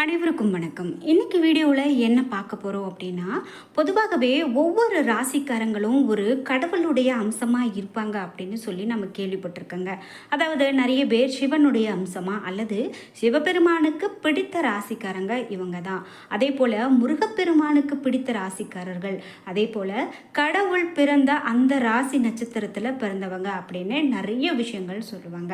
அனைவருக்கும் வணக்கம். இன்னைக்கு வீடியோவில் என்ன பார்க்க போகிறோம் அப்படின்னா பொதுவாகவே ஒவ்வொரு ராசிக்காரங்களும் ஒரு கடவுளுடைய அம்சமாக இருப்பாங்க அப்படின்னு சொல்லி நம்ம கேள்விப்பட்டிருக்கோங்க. அதாவது நிறைய பேர் சிவனுடைய அம்சமாக அல்லது சிவபெருமானுக்கு பிடித்த ராசிக்காரங்க இவங்க தான் அதே போல் முருகப்பெருமானுக்கு பிடித்த ராசிக்காரர்கள் அதே போல் கடவுள் பிறந்த அந்த ராசி நட்சத்திரத்தில் பிறந்தவங்க அப்படின்னு நிறைய விஷயங்கள் சொல்லுவாங்க.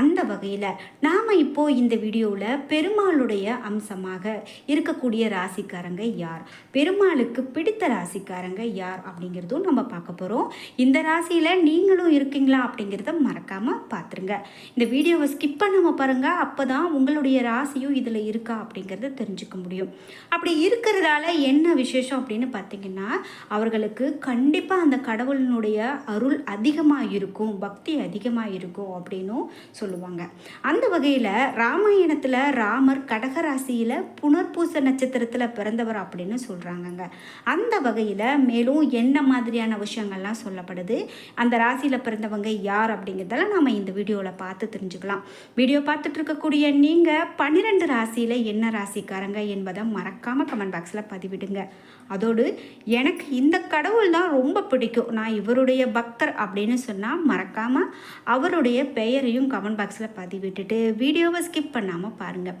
அந்த வகையில் நாம் இப்போது இந்த வீடியோவில் பெருமாளுடைய அம்சமாக இருக்கக்கூடிய ராசிக்காரங்க யார்? பெருமாளுக்கு பிடித்த ராசிக்காரங்க யார் அப்படிங்கிறதும் நம்ம பார்க்க போகிறோம் இந்த ராசியில் நீங்களும் இருக்கீங்களா அப்படிங்கிறத மறக்காமல் பார்த்துருங்க. இந்த வீடியோவை ஸ்கிப் பண்ணாமல் பாருங்கள் அப்போ தான் உங்களுடைய ராசியும் இதில் இருக்கா அப்படிங்கிறத தெரிஞ்சுக்க முடியும். அப்படி இருக்கிறதால என்ன விசேஷம் அப்படின்னு பார்த்தீங்கன்னா அவர்களுக்கு கண்டிப்பாக அந்த கடவுளினுடைய அருள் அதிகமாக இருக்கும் பக்தி அதிகமாக இருக்கும் அப்படின்னும் சொல்லுவாங்க. அந்த வகையில் ராமாயணத்தில் ராமர் ராசியில் புனர்பூச நட்சத்திரத்தில் பிறந்தவர் அப்படின்னு சொல்கிறாங்கங்க அந்த வகையில் மேலும் என்ன மாதிரியான விஷயங்கள்லாம் சொல்லப்படுது அந்த ராசியில் பிறந்தவங்க யார் அப்படிங்கிறதெல்லாம் நாம் இந்த வீடியோவில் பார்த்து தெரிஞ்சுக்கலாம். வீடியோ பார்த்துட்டு இருக்கக்கூடிய நீங்கள் பன்னிரெண்டு ராசியில் என்ன ராசிக்காரங்க என்பதை மறக்காமல் கமெண்ட் பாக்ஸில் பதிவிடுங்க. அதோடு எனக்கு இந்த கடவுள் தான் ரொம்ப பிடிக்கும். நான் இவருடைய பக்தர் அப்படின்னு சொன்னால் மறக்காமல் அவருடைய பெயரையும் கமெண்ட் பாக்ஸில் பதிவிட்டுட்டு வீடியோவை ஸ்கிப் பண்ணாமல் பாருங்கள்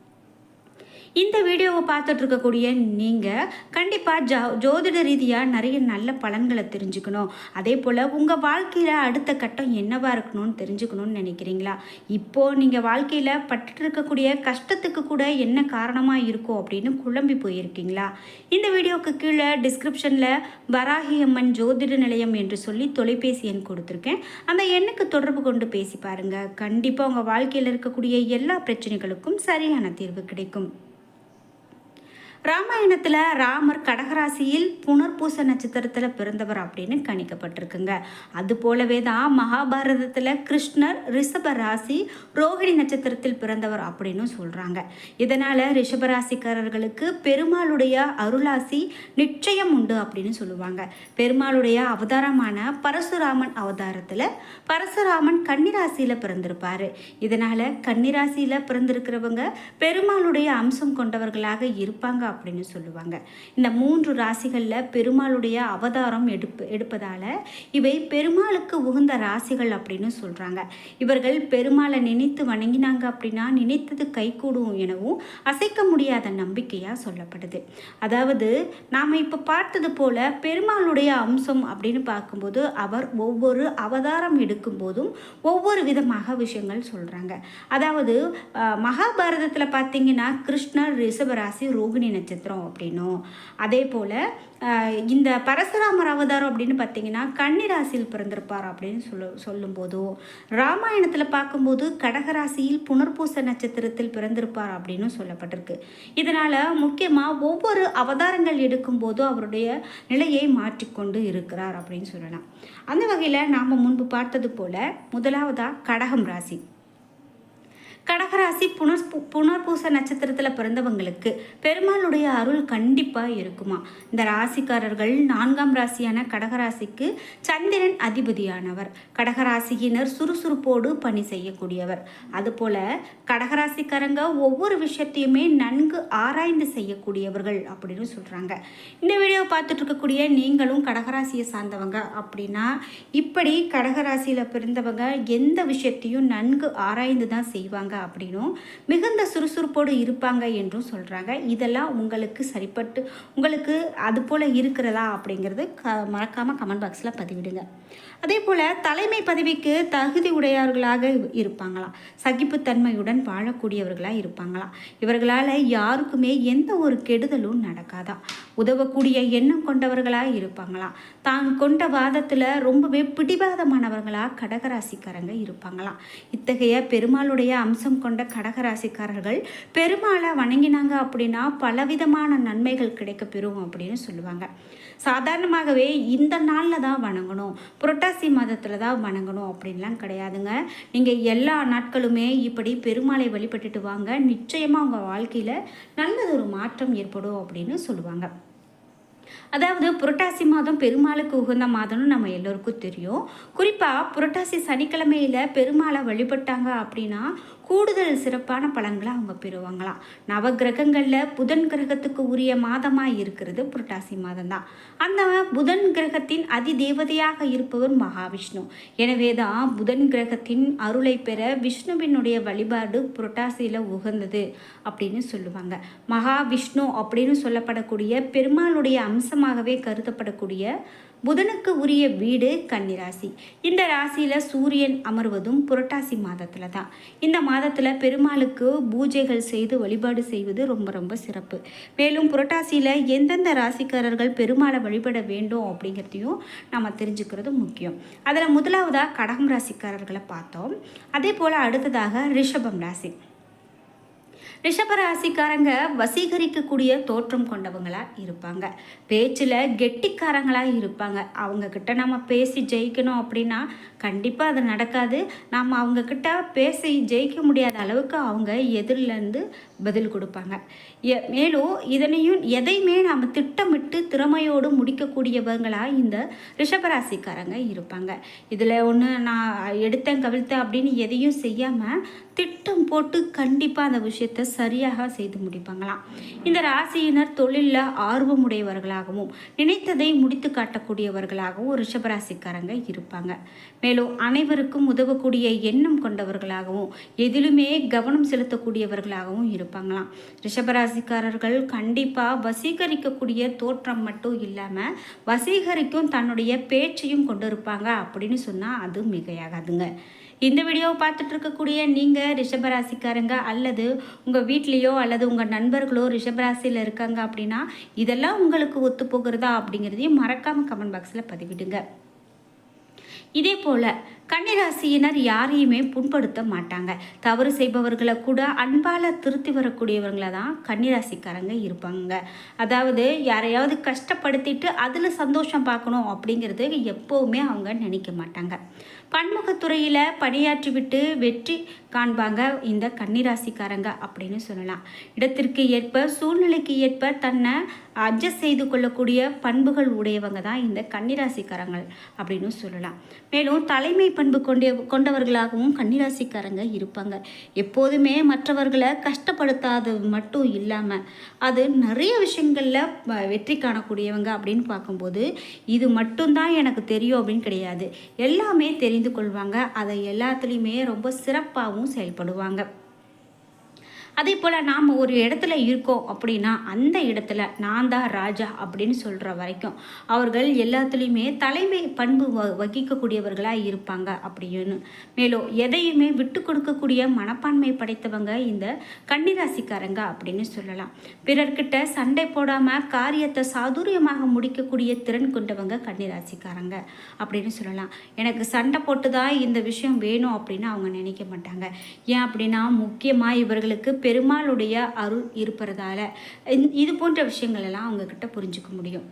இந்த வீடியோவை பார்த்துட்ருக்கக்கூடிய நீங்கள் கண்டிப்பாக ஜோ ஜோதிட ரீதியாக நிறைய நல்ல பலன்களை தெரிஞ்சுக்கணும். அதே போல் உங்கள் வாழ்க்கையில் அடுத்த கட்டம் என்னவாக இருக்கணும்னு தெரிஞ்சுக்கணும்னு நினைக்கிறீங்களா? இப்போது நீங்கள் வாழ்க்கையில் பட்டுட்டு இருக்கக்கூடிய கஷ்டத்துக்கு கூட என்ன காரணமாக இருக்கும் அப்படின்னு குழம்பி போயிருக்கீங்களா? இந்த வீடியோவுக்கு கீழே டிஸ்கிரிப்ஷனில் வராகியம்மன் ஜோதிட நிலையம் என்று சொல்லி தொலைபேசி எண் கொடுத்துருக்கேன். அந்த எண்ணுக்கு தொடர்பு கொண்டு பேசி பாருங்கள் கண்டிப்பாக உங்கள் வாழ்க்கையில் இருக்கக்கூடிய எல்லா பிரச்சனைகளுக்கும் சரியான தீர்வு கிடைக்கும். ராமாயணத்தில் ராமர் கடகராசியில் புனர்பூச நட்சத்திரத்தில் பிறந்தவர் அப்படின்னு கணிக்கப்பட்டிருக்குங்க. அது போலவே தான் மகாபாரதத்தில் கிருஷ்ணர் ரிஷப ராசி ரோகிணி நட்சத்திரத்தில் பிறந்தவர் அப்படின்னு சொல்கிறாங்க இதனால் ரிஷபராசிக்காரர்களுக்கு பெருமாளுடைய அருளாசி நிச்சயம் உண்டு அப்படின்னு சொல்லுவாங்க. பெருமாளுடைய அவதாரமான பரசுராமன் அவதாரத்தில் பரசுராமன் கன்னிராசியில் பிறந்திருப்பார். இதனால் கன்னிராசியில் பிறந்திருக்கிறவங்க பெருமாளுடைய அம்சம் கொண்டவர்களாக இருப்பாங்க அப்படின்னு சொல்லுவாங்க. இந்த மூன்று ராசிகளில் பெருமாளுடைய அவதாரம் எடுப்பு எடுப்பதால் இவை பெருமாளுக்கு உகந்த ராசிகள் அப்படின்னு சொல்கிறாங்க இவர்கள் பெருமாளை நினைத்து வணங்கினாங்க அப்படின்னா நினைத்தது கைகூடும் எனவும் அசைக்க முடியாத நம்பிக்கையாக சொல்லப்படுது. அதாவது நாம் இப்போ பார்த்தது போல பெருமாளுடைய அம்சம் அப்படின்னு பார்க்கும்போது அவர் ஒவ்வொரு அவதாரம் எடுக்கும்போதும் ஒவ்வொரு விதமாக விஷயங்கள் சொல்கிறாங்க அதாவது மகாபாரதத்தில் பார்த்தீங்கன்னா கிருஷ்ணர் ரிஷபராசி ரோகிணி நட்சத்திரம் அப்படின்னும். அதே போல் இந்த பரசுராமர் அவதாரம் அப்படின்னு பார்த்தீங்கன்னா கன்னிராசியில் பிறந்திருப்பார் அப்படின்னு சொல்ல சொல்லும்போதும் ராமாயணத்தில் பார்க்கும்போது கடகராசியில் புனர்பூச நட்சத்திரத்தில் பிறந்திருப்பார் அப்படின்னு சொல்லப்பட்டிருக்கு. இதனால் முக்கியமாக ஒவ்வொரு அவதாரங்கள் எடுக்கும்போதும் அவருடைய நிலையை மாற்றிக்கொண்டு இருக்கிறார் அப்படின்னு சொல்லலாம். அந்த வகையில் நாம் முன்பு பார்த்தது போல் முதலாவதாக கடகம் ராசி. கடகராசி புனர் புனர்பூச நட்சத்திரத்தில் பிறந்தவங்களுக்கு பெருமாளுடைய அருள் கண்டிப்பாக இருக்குமா? இந்த ராசிக்காரர்கள் நான்காம் ராசியான கடகராசிக்கு சந்திரன் அதிபதியானவர். கடகராசியினர் சுறுசுறுப்போடு பணி செய்யக்கூடியவர். அதுபோல் கடகராசிக்காரங்க ஒவ்வொரு விஷயத்தையுமே நன்கு ஆராய்ந்து செய்யக்கூடியவர்கள் அப்படின்னு சொல்கிறாங்க இந்த வீடியோ பார்த்துட்டு இருக்கக்கூடிய நீங்களும் கடகராசியை சார்ந்தவங்க அப்படின்னா இப்படி கடகராசியில் பிறந்தவங்க எந்த விஷயத்தையும் நன்கு ஆராய்ந்து தான் செய்வாங்க. அப்படின்னும் மிகுந்த சுறுசுறுப்போடு இருப்பாங்க என்றும் சொல்கிறாங்க இதெல்லாம் உங்களுக்கு சரிப்பட்டு உங்களுக்கு அது போல் இருக்கிறதா அப்படிங்கிறது க மறக்காமல் கமெண்ட் பாக்ஸில் பதிவிடுங்க. அதே போல் தலைமை பதவிக்கு தகுதி உடையவர்களாக இருப்பாங்களாம். சகிப்புத்தன்மையுடன் வாழக்கூடியவர்களாக இருப்பாங்களாம். இவர்களால் யாருக்குமே எந்த ஒரு கெடுதலும் நடக்காதா உதவக்கூடிய எண்ணம் கொண்டவர்களாக இருப்பாங்களாம். தான் கொண்ட வாதத்தில் ரொம்பவே பிடிவாதமானவர்களாக கடகராசிக்காரங்க இருப்பாங்களாம். இத்தகைய பெருமாளுடைய அம்சம் கொண்ட கடகராசிக்காரர்கள் பெருமாளை வணங்கினாங்க அப்படின்னா பலவிதமான நன்மைகள் கிடைக்கப்பெறும் அப்படின்னு சொல்லுவாங்க. சாதாரணமாகவே இந்த நாளில் தான் வணங்கணும். புரட்டாசி மாதத்தில் தான் வணங்கணும் அப்படின்லாம் கிடையாதுங்க. நீங்கள் எல்லா நாட்களுமே இப்படி பெருமாளை வழிபட்டுட்டு வாங்க. நிச்சயமாக உங்கள் வாழ்க்கையில் நல்லதொரு மாற்றம் ஏற்படும் அப்படின்னு சொல்லுவாங்க. அதாவது புரட்டாசி மாதம் பெருமாளுக்கு உகந்த மாதம்னு நம்ம எல்லோருக்கும் தெரியும். குறிப்பாக புரட்டாசி சனிக்கிழமையில் பெருமாளை வழிபட்டாங்க அப்படின்னா கூடுதல் சிறப்பான பலன்களை அவங்க பெறுவாங்களாம். நவ கிரகங்களில் புதன் கிரகத்துக்கு உரிய மாதமாக இருக்கிறது புரட்டாசி மாதம் தான் அந்த புதன் கிரகத்தின் அதி தேவதையாக இருப்பவர் மகாவிஷ்ணு. எனவே தான் புதன் கிரகத்தின் அருளை பெற விஷ்ணுவினுடைய வழிபாடு புரட்டாசியில் உகந்தது அப்படின்னு சொல்லுவாங்க. மகாவிஷ்ணு அப்படின்னு சொல்லப்படக்கூடிய பெருமாளுடைய அம்சமாகவே கருதப்படக்கூடிய புதனுக்கு உரிய வீடு கன்னிராசி. இந்த ராசியில் சூரியன் அமர்வதும் புரட்டாசி மாதத்தில் தான். இந்த மாதத்தில் பெருமாளுக்கு பூஜைகள் செய்து வழிபாடு செய்வது ரொம்ப ரொம்ப சிறப்பு. மேலும் புரட்டாசியில் எந்தெந்த ராசிக்காரர்கள் பெருமாளை வழிபட வேண்டும் அப்படிங்கிறதையும் நம்ம தெரிஞ்சுக்கிறது முக்கியம். அதில் முதலாவதாக கடகம் ராசிக்காரர்களை பார்த்தோம். அதே போல் அடுத்ததாக ரிஷபம் ராசி. ரிஷபராசிக்காரங்க வசீகரிக்கக்கூடிய தோற்றம் கொண்டவங்களாக இருப்பாங்க. பேச்சில் கெட்டிக்காரங்களாக இருப்பாங்க. அவங்கக்கிட்ட நம்ம பேசி ஜெயிக்கணும் அப்படின்னா கண்டிப்பாக அது நடக்காது. நாம் அவங்கக்கிட்ட பேசி ஜெயிக்க முடியாத அளவுக்கு அவங்க எதிரிலேருந்து பதில் கொடுப்பாங்க. மேலும் இதனையும் எதையுமே நாம் திட்டமிட்டு திறமையோடு முடிக்கக்கூடியவங்களாக இந்த ரிஷபராசிக்காரங்க இருப்பாங்க. இதில் ஒன்று நான் எடுத்தேன் கவிழ்த்தேன் அப்படின்னு எதையும் செய்யாமல் திட்டம் போட்டு கண்டிப்பாக அந்த விஷயத்தை சரியாக செய்து முடிப்பாங்களாம். இந்த ராசியினர் தொழிலில் ஆர்வமுடையவர்களாகவும் நினைத்ததை முடித்து காட்டக்கூடியவர்களாகவும் ரிஷபராசிக்காரங்க இருப்பாங்க. மேலும் அனைவருக்கும் உதவக்கூடிய எண்ணம் கொண்டவர்களாகவும் எதிலுமே கவனம் செலுத்தக்கூடியவர்களாகவும் இருப்பாங்களாம். ரிஷபராசிக்காரர்கள் கண்டிப்பாக வசீகரிக்கக்கூடிய தோற்றம் மட்டும் இல்லாமல் வசீகரிக்கும் தன்னுடைய பேச்சையும் கொண்டு இருப்பாங்க அப்படின்னு சொன்னால் அது மிகையாகாதுங்க. இந்த வீடியோவை பார்த்துட்டு இருக்கக்கூடிய நீங்கள் ரிஷபராசிக்காரங்க அல்லது உங்கள் வீட்லேயோ அல்லது உங்கள் நண்பர்களோ ரிஷபராசியில் இருக்காங்க அப்படின்னா இதெல்லாம் உங்களுக்கு ஒத்து போகிறதா அப்படிங்கிறதையும் மறக்காமல் கமெண்ட் பாக்ஸில் பதிவிடுங்க. இதே போல் கன்னிராசியினர் யாரையுமே புண்படுத்த மாட்டாங்க. தவறு செய்பவர்களை கூட அன்பால் திருத்தி வரக்கூடியவங்கள தான் கன்னிராசிக்காரங்க இருப்பாங்க. அதாவது யாரையாவது கஷ்டப்படுத்திட்டு அதில் சந்தோஷம் பார்க்கணும் அப்படிங்கிறது எப்போவுமே அவங்க நினைக்க மாட்டாங்க. பன்முகத்துறையில் பணியாற்றிவிட்டு வெற்றி காண்பாங்க இந்த கன்னிராசிக்காரங்க அப்படின்னு சொல்லலாம். இடத்திற்கு ஏற்ப சூழ்நிலைக்கு ஏற்ப தன்னை அட்ஜஸ்ட் செய்து கொள்ளக்கூடிய பண்புகள் உடையவங்க தான் இந்த கன்னிராசிக்காரங்கள் அப்படின்னு சொல்லலாம். மேலும் தலைமை பண்பு கொண்ட கொண்டவர்களாகவும் கன்னிராசிக்காரங்க இருப்பாங்க. எப்போதுமே மற்றவர்களை கஷ்டப்படுத்தாதது மட்டும் இல்லாமல் அது நிறைய விஷயங்களில் வெற்றி காணக்கூடியவங்க அப்படின்னு பார்க்கும்போது இது மட்டும்தான் எனக்கு தெரியும் அப்படின்னு கிடையாது. எல்லாமே தெரிந்து கொள்வாங்க. அதை எல்லாத்துலேயுமே ரொம்ப சிறப்பாகவும் செயல்படுவாங்க. அதே போல் நாம் ஒரு இடத்துல இருக்கோம் அப்படின்னா அந்த இடத்துல நான் தான் ராஜா அப்படின்னு சொல்கிற வரைக்கும் அவர்கள் எல்லாத்துலேயுமே தலைமை பண்பு வ வகிக்கக்கூடியவர்களாக இருப்பாங்க அப்படின்னு. மேலும் எதையுமே விட்டு கொடுக்கக்கூடிய மனப்பான்மை படைத்தவங்க இந்த கன்னிராசிக்காரங்க அப்படின்னு சொல்லலாம். பிறர்கிட்ட சண்டை போடாமல் காரியத்தை சாதுரியமாக முடிக்கக்கூடிய திறன் கொண்டவங்க கன்னிராசிக்காரங்க அப்படின்னு சொல்லலாம். எனக்கு சண்டை போட்டு தான் இந்த விஷயம் வேணும் அப்படின்னு அவங்க நினைக்க மாட்டாங்க. ஏன் அப்படின்னா முக்கியமாக இவர்களுக்கு பெருமாளுடைய அருள் இருப்பதால. இது போன்ற விஷயங்கள் எல்லாம் அவங்கக்கிட்ட புரிஞ்சுக்க முடியும்.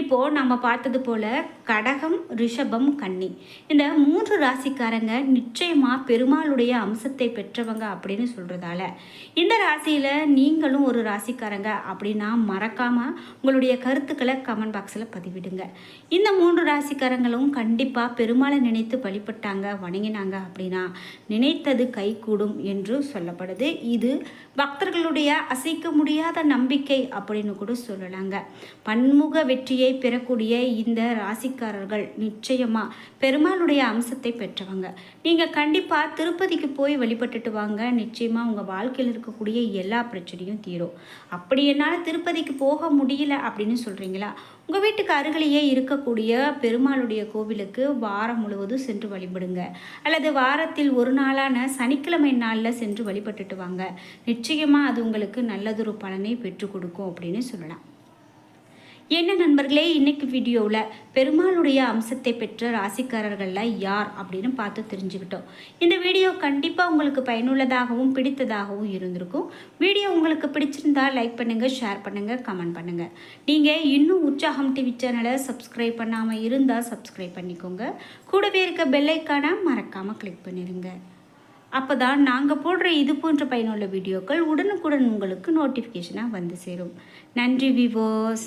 இப்போது நம்ம பார்த்தது போல் கடகம் ரிஷபம் கன்னி. இந்த மூன்று ராசிக்காரங்க நிச்சயமாக பெருமாளுடைய அம்சத்தை பெற்றவங்க அப்படின்னு சொல்கிறதால இந்த ராசியில் நீங்களும் ஒரு ராசிக்காரங்க அப்படின்னா மறக்காமல் உங்களுடைய கருத்துக்களை கமெண்ட் பாக்ஸில் பதிவிடுங்க. இந்த மூன்று ராசிக்காரங்களும் கண்டிப்பாக பெருமாளை நினைத்து வழிபட்டாங்க வணங்கினாங்க அப்படின்னா நினைத்தது கைகூடும் என்று சொல்லப்படுது. இது பக்தர்களுடைய அசைக்க முடியாத நம்பிக்கை அப்படின்னு கூட சொல்லலாங்க. பன்முக வெற்றியை வெற்றியை பெறக்கூடிய இந்த ராசிக்காரர்கள் நிச்சயமாக பெருமாளுடைய அம்சத்தை பெற்றவங்க. நீங்கள் கண்டிப்பாக திருப்பதிக்கு போய் வழிபட்டுட்டு வாங்க. நிச்சயமாக உங்கள் வாழ்க்கையில் இருக்கக்கூடிய எல்லா பிரச்சனையும் தீரும். அப்படி என்னால் திருப்பதிக்கு போக முடியல அப்படின்னு சொல்கிறீங்களா உங்கள் வீட்டுக்கு அருகிலேயே இருக்கக்கூடிய பெருமாளுடைய கோவிலுக்கு வாரம் முழுவதும் சென்று வழிபடுங்க. அல்லது வாரத்தில் ஒரு நாளான சனிக்கிழமை நாளில் சென்று வழிபட்டுட்டு வாங்க. நிச்சயமாக அது உங்களுக்கு நல்லதொரு பலனை பெற்றுக் கொடுக்கும் அப்படின்னு சொல்லலாம். என்ன நண்பர்களே இன்றைக்கு வீடியோவில் பெருமாளுடைய அம்சத்தை பெற்ற ராசிக்காரர்களில் யார் அப்படின்னு பார்த்து தெரிஞ்சுக்கிட்டோம். இந்த வீடியோ கண்டிப்பாக உங்களுக்கு பயனுள்ளதாகவும் பிடித்ததாகவும் இருந்திருக்கும். வீடியோ உங்களுக்கு பிடிச்சிருந்தா லைக் பண்ணுங்கள் ஷேர் பண்ணுங்கள் கமெண்ட் பண்ணுங்கள் நீங்கள் இன்னும் உற்சாகம் டிவி சேனலை சப்ஸ்கிரைப் பண்ணாமல் இருந்தால் சப்ஸ்கிரைப் பண்ணிக்கோங்க. கூடவே இருக்க பெல்லைக்கான மறக்காமல் கிளிக் பண்ணிடுங்க அப்போ தான் நாங்கள் போடுற இது போன்ற பயனுள்ள வீடியோக்கள் உடனுக்குடன் உங்களுக்கு நோட்டிஃபிகேஷனாக வந்து சேரும். நன்றி விவோஸ்